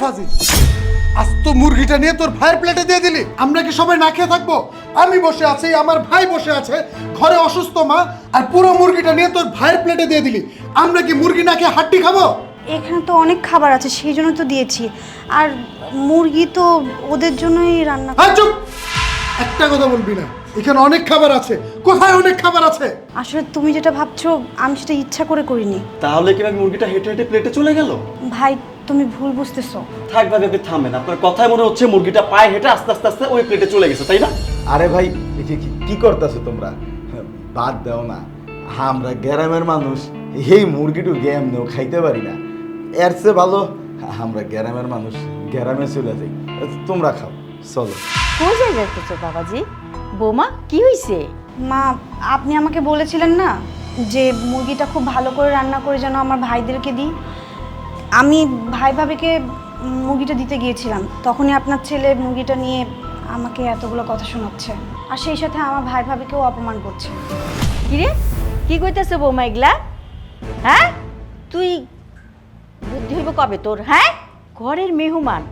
Fuzzy আজ তো মুরগিটা নিয়ে তোর ভাইয়ের প্লেটে দিয়ে দিলি। আমরা কি সবাই না খেয়ে থাকব? আমি বসে আছি আমার ভাই বসে আছে ঘরে অসুস্থ মা আর পুরো মুরগিটা নিয়ে তোর ভাইয়ের প্লেটে দিয়ে দিলি। আমরা কি মুরগি না খেয়ে হাড্ডি খাব? এখানে তো অনেক খাবার আছে সেই জন্য তো দিয়েছি। আর মুরগি তো ওদের জন্যই রান্না হ্যাঁ চুপ! একটা কথা বলবি না। এখানে অনেক খাবার আছে। কোথায় অনেক খাবার আছে? আসলে তুমি যেটা ভাবছ আমি সেটা ইচ্ছা করে করিনি। তাহলে কি মুরগিটা হেঁটে হেঁটে প্লেটে চলে গেল? ভাই তুমি ভুল বুঝতেছো। থাক ভাবি আপনি থামেন। আপনার কথায় মনে হচ্ছে মুরগিটা পায়ে হেঁটে আস্তে আস্তে আস্তে ওই প্লেটে চলে গেছে তাই না? আরে ভাই এ কি- কি- কি করতেছো তোমরা? বাদ দাও না। আমরা গ্রামের মানুষ এই মুরগিটু গেম নেও খাইতে পারি না। এর চেয়ে ভালো আমরা গ্রামের মানুষ গ্রামে চলে যাই। তোমরা খাও চলো। কোথায় যাইতেছো বাবাজি? বৌমা কি হইছে? মা আপনি আমাকে বলেছিলেন না যে মুরগিটা খুব ভালো করে রান্না করে যেন আমার ভাইদেরকে দিই? আমি ভাই ভাবিকে মুরগিটা দিতে গিয়েছিলাম। তখনই আপনার ছেলে মুরগিটা নিয়ে আমাকে এতগুলো কথা শোনাচ্ছে। আর সেই সাথে আমার ভাই ভাবিকেও অপমান করছে। কিরে? কি কইতেছে বৌমা এগুলা? হ্যাঁ? তুই বুদ্ধি হইব কবে তোর হ্যাঁ? ঘরের মেহমান।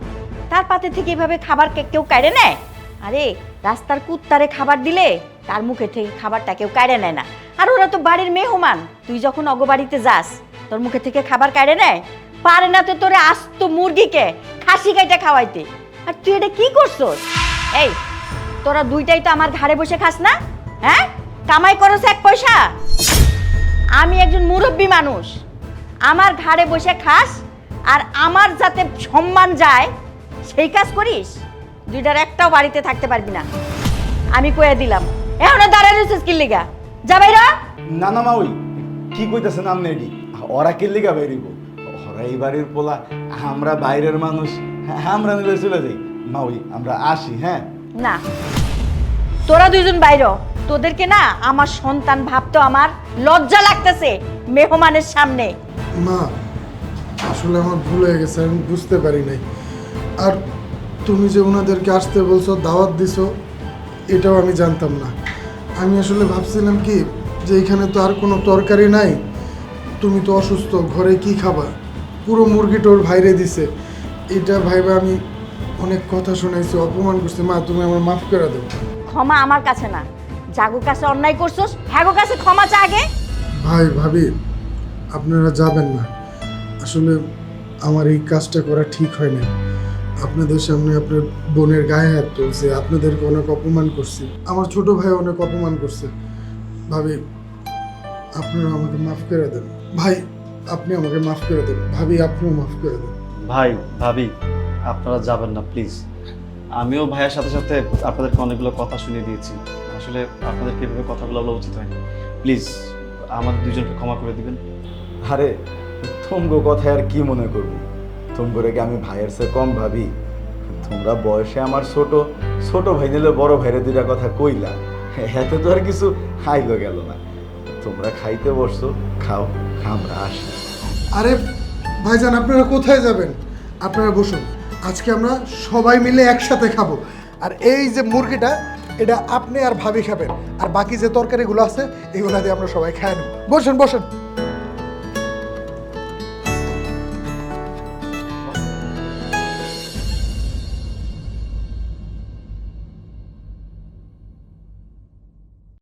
তার পাতে থেকে এভাবে খাবার কেউ কাড়ে নেয়? আরে, রাস্তার কুত্তারে খাবার দিলে তার মুখে থেকে খাবারটা কেউ কাড়ে নেয় না। আর ওরা তো বাড়ির মেহমান। তুই যখন অগবাড়িতে যাস, তোর মুখে থেকে খাবার কাড়ে নেয়? পারে না তো তোরে আস্ত মুরগিকে খাসি কাইটা খাওয়াইতে। আর তুই এটা কি করছস? এই, তোরা দুইটাই তো আমার ঘাড়ে বসে খাস না? হ্যাঁ? কামাই করস এক পয়সা? আমি একজন মুরব্বী মানুষ। আমার ঘাড়ে বসে খাস আর আমার যাতে সম্মান যায়, সেই কাজ করিস। দুইটার একটাও বাড়িতে থাকতে পারবি না। আমি কয়ে দিলাম, এখন দাঁড়ায় রয়েছিস কি লিগা যা বাইরা না না মাউই, কি কইতেছেন আপনি ওরা কি লিগা বেরিব ওরা এই বাড়ির পোলা আমরা বাইরের মানুষ। আমরা নিলে চলে যাই। মাউই আমরা আসি হ্যাঁ? না তোরা দুইজন বাইর তোদেরকে না আমার সন্তান ভাবতো আমার লজ্জা লাগতেছে মেহমানের সামনে। মা আসলে আমার ভুল হয়ে গেছে আমি বুঝতে পারি নাই। আর তুমি যে ওনাদেরকে আসতে বলছো দাওয়াত দিছো এটাও আমি জানতাম না। আমি আসলে ভাবছিলাম কি যে এখানে তো আর কোনো তরকারি নাই। তুমি তো অসুস্থ ঘরে কি খাবা? পুরো মুরগিটা ওর ভাইরে দিছে। এটা ভাইবা আমি অনেক কথা শোনাইছি অপমান করছি। মা তুমি আমার মাফ করে দেবো ক্ষমা আমার কাছে না। জাগো কাছে অন্যায় করছস হ্যাগো কাছে ক্ষমা চা আগে। ভাই ভাবি আপনারা যাবেন না। আসলে আমার এই কাজটা করা ঠিক হয় না আপনাদের সামনে আপনার বোনের গায়ে হাত তুলছে আপনাদেরকে অনেক অপমান করছি। আমার ছোট ভাই অনেক অপমান করছে। ভাবি আপনারা আমাকে মাফ করে দেন। ভাই আপনি আমাকে মাফ করে দেন। ভাবি আপনিও মাফ করে দেন। ভাই ভাবি আপনারা যাবেন না প্লিজ। আমিও ভাইয়ের সাথে সাথে আপনাদেরকে অনেকগুলো কথা শুনিয়ে দিয়েছি। আসলে আপনাদেরকে এভাবে কথাগুলো বলা উচিত হয়নি। প্লিজ আমাদের দুজনকে ক্ষমা করে দিবেন। আরে তোমগো কথায় আর কি মনে করব? তোমগোরে কি আমি ভাইয়ের সে কম ভাবি। তোমরা বয়সে আমার ছোট ছোট ভাই নিলে বড় ভাইরে দুইটা কথা কইলা। এতে তো আর কিছু হাইলো গেল না। তোমরা খাইতে বসছো, খাও, আমরা আসি। আরে, ভাইজান, আপনারা কোথায় যাবেন? আপনারা বসুন, আজকে আমরা সবাই মিলে একসাথে খাব। আর এই যে মুরগিটা, এটা আপনি আর ভাবি খাবেন। আর বাকি যে তরকারিগুলো আছে, এগুলো দিয়ে আমরা সবাই খাই নেব। বসেন বসেন।